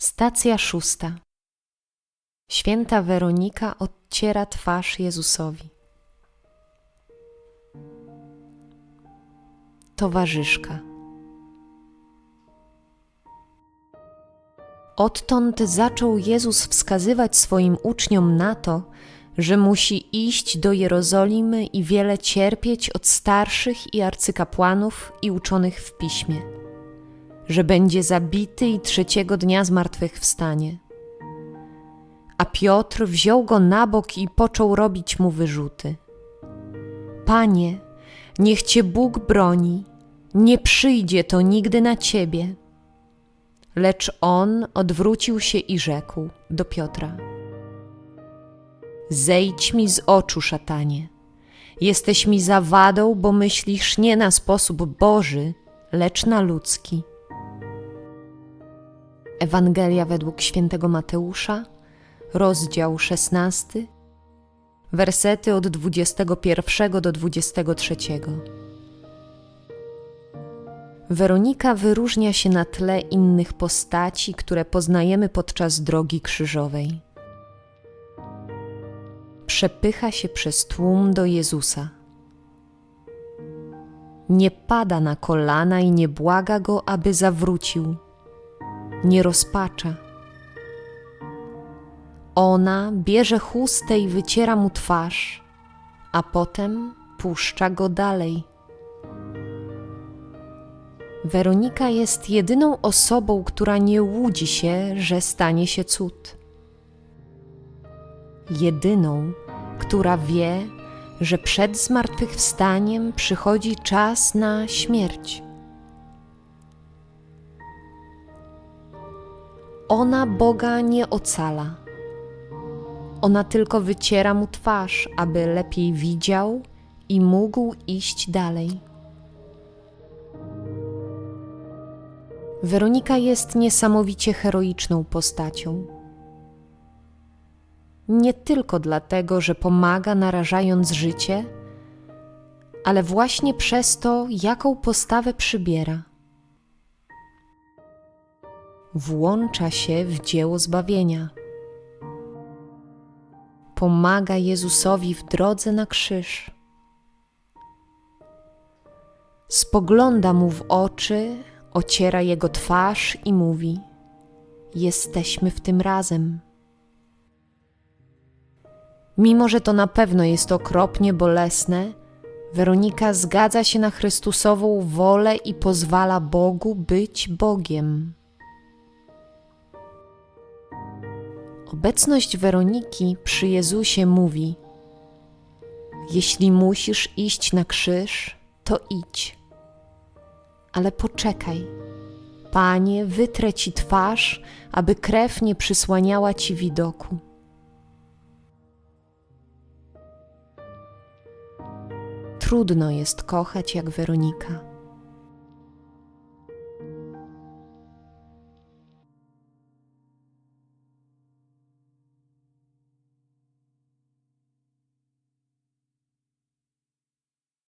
Stacja szósta. Święta Weronika odciera twarz Jezusowi. Towarzyszka. Odtąd zaczął Jezus wskazywać swoim uczniom na to, że musi iść do Jerozolimy i wiele cierpieć od starszych i arcykapłanów i uczonych w piśmie, że będzie zabity i trzeciego dnia zmartwychwstanie. A Piotr wziął go na bok i począł robić mu wyrzuty. Panie, niech cię Bóg broni, nie przyjdzie to nigdy na ciebie. Lecz on odwrócił się i rzekł do Piotra: Zejdź mi z oczu, szatanie. Jesteś mi zawadą, bo myślisz nie na sposób Boży, lecz na ludzki. Ewangelia według świętego Mateusza, rozdział 16, wersety od 21 do 23. Weronika wyróżnia się na tle innych postaci, które poznajemy podczas drogi krzyżowej. Przepycha się przez tłum do Jezusa. Nie pada na kolana i nie błaga go, aby zawrócił. Nie rozpacza. Ona bierze chustę i wyciera mu twarz, a potem puszcza go dalej. Weronika jest jedyną osobą, która nie łudzi się, że stanie się cud. Jedyną, która wie, że przed zmartwychwstaniem przychodzi czas na śmierć. Ona Boga nie ocala. Ona tylko wyciera mu twarz, aby lepiej widział i mógł iść dalej. Weronika jest niesamowicie heroiczną postacią. Nie tylko dlatego, że pomaga narażając życie, ale właśnie przez to, jaką postawę przybiera. Włącza się w dzieło zbawienia. Pomaga Jezusowi w drodze na krzyż. Spogląda mu w oczy, ociera jego twarz i mówi: Jesteśmy w tym razem. Mimo, że to na pewno jest okropnie bolesne, Weronika zgadza się na Chrystusową wolę i pozwala Bogu być Bogiem. Obecność Weroniki przy Jezusie mówi: Jeśli musisz iść na krzyż, to idź ale poczekaj. Panie, wytrę ci twarz, aby krew nie przysłaniała ci widoku. Trudno jest kochać jak Weronika.